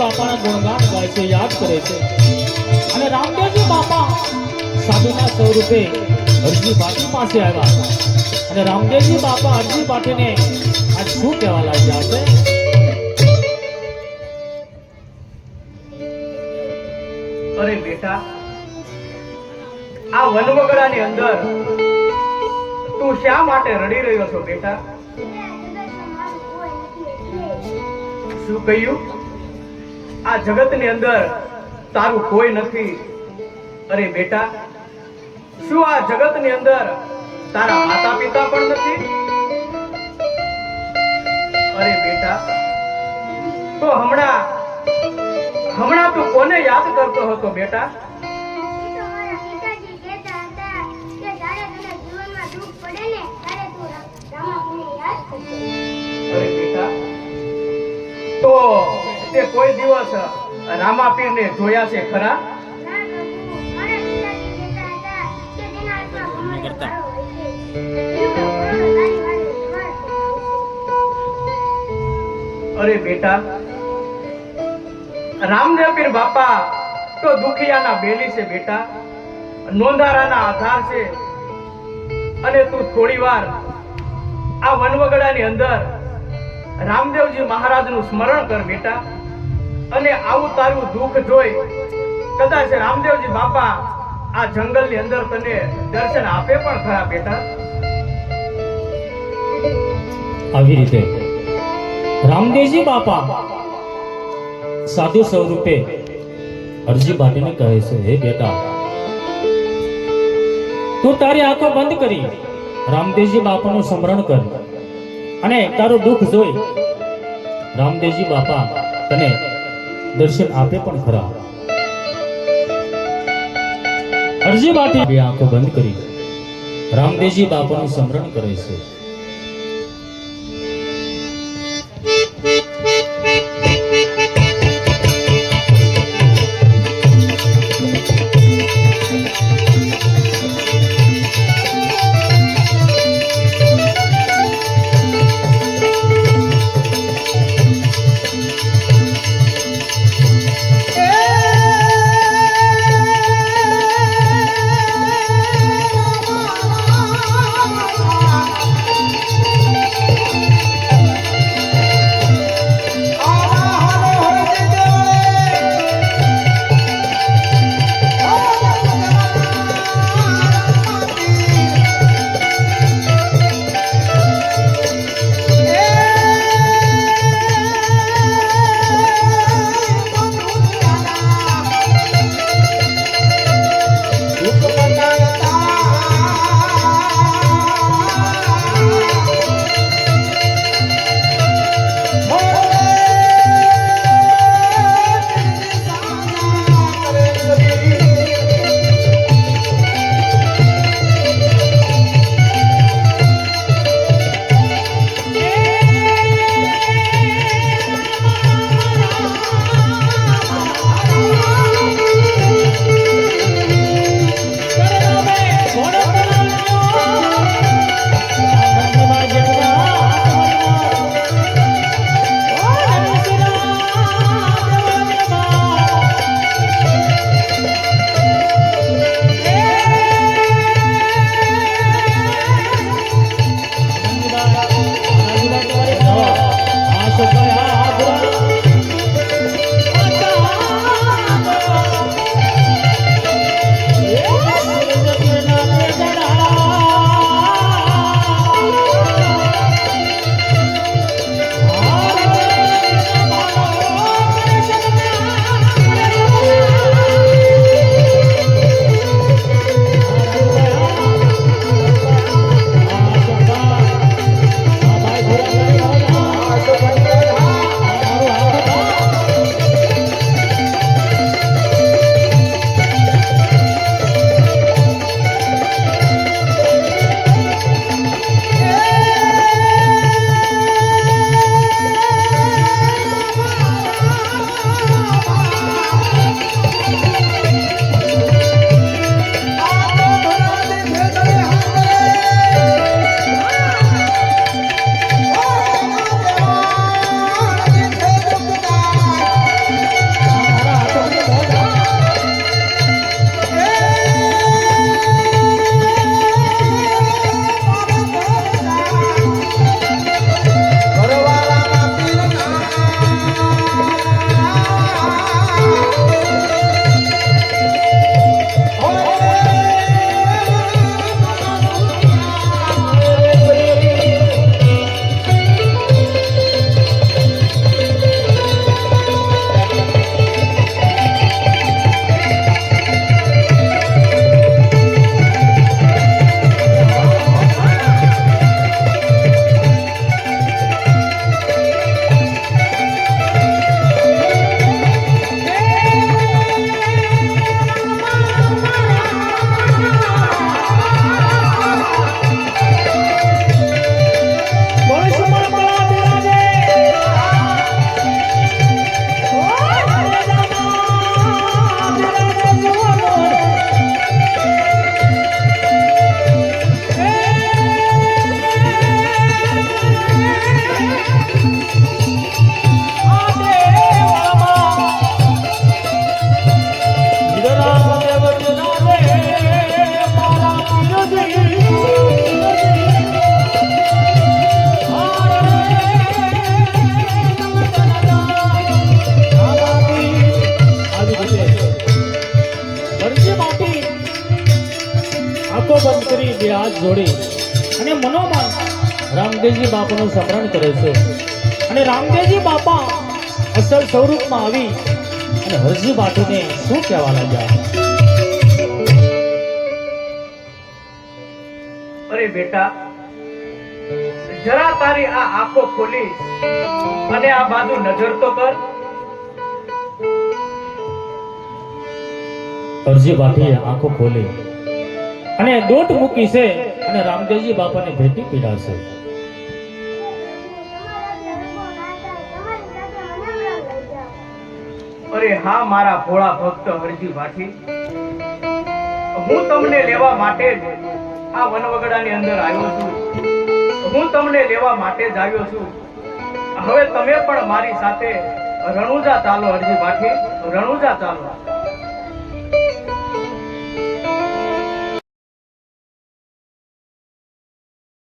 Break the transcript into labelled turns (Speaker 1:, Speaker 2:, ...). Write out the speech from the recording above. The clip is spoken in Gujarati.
Speaker 1: યાદ કરે છે. અને રામદેવજી બાપા સાધુના સ્વરૂપે અરજી બાટી પાસે આવ્યા અને રામદેવજી બાપા અરજી બાટીને આ શું કહેવા લાગ્યા છે?
Speaker 2: અરે બેટા આ વનવગડાની અંદર તું શા માટે રડી રહ્યો છો બેટા? શું કહ્યું? આ જગતની અંદર તારું કોઈ નથી. અરે બેટા, શું આ જગતની અંદર તારા માતા પિતા પણ નથી? અરે બેટા, તો હમણાં હમણાં તું કોને યાદ કરતો હતો બેટા? કોઈ દિવસ રામાપીરને જોયા છે ખરા? અરે બેટા, રામદેવપીર બાપા તો દુખિયાના બેલી છે બેટા. નોંધારાના આધાર છે. અને તું થોડી વાર આ વનવગડાની અંદર રામદેવજી મહારાજનું સ્મરણ કર બેટા. અને આવું તારું દુઃખ જોઈ કદાચ રામદેવજી બાપા આ જંગલની અંદર તને દર્શન આપે પણ ખરા બેટા?
Speaker 1: આવી રીતે રામદેવજી બાપા સાધુ સ્વરૂપે અરજી બાટીને કહે છે, હે બેટા, તું તારી આંખો બંધ કરી રામદેવજી બાપાનું સ્મરણ કર અને તારું દુઃખ જોઈ રામદેવજી બાપા તને દર્શન આપે પણ ખરા. અરજી બાટી આંખો બંધ કરી. રામદેવજી બાપાનું સ્મરણ કરે છે. આંખો બંધ કરી બે હાથ જોડી. અને મનોમન રામદેવજી બાપાનું સ્મરણ કરે છે. અને રામદેવજી બાપા અસલ સ્વરૂપમાં આવી અને હરજી બાપુને શું કહેવા લાગ્યા?
Speaker 2: અરે બેટા જરા તારી આ આંખો ખોલી અને આ બાજુ નજર તો કર.
Speaker 1: હરજી બાપીએ આંખો ખોલી. અને દોટ મૂકી છે અને રામદેવજી બાપાને ભેટી પીડાશે
Speaker 2: અરે હા, મારા ભોળા ભક્ત હરજી ભાઠી હું તમને લેવા માટે જ આ વનવગડાની અંદર આવ્યો છું. હું તમને લેવા માટે જ આવ્યો છું. હવે તમે પણ મારી સાથે રણુજા ચાલો હરજી ભાઠી રણુજા ચાલો.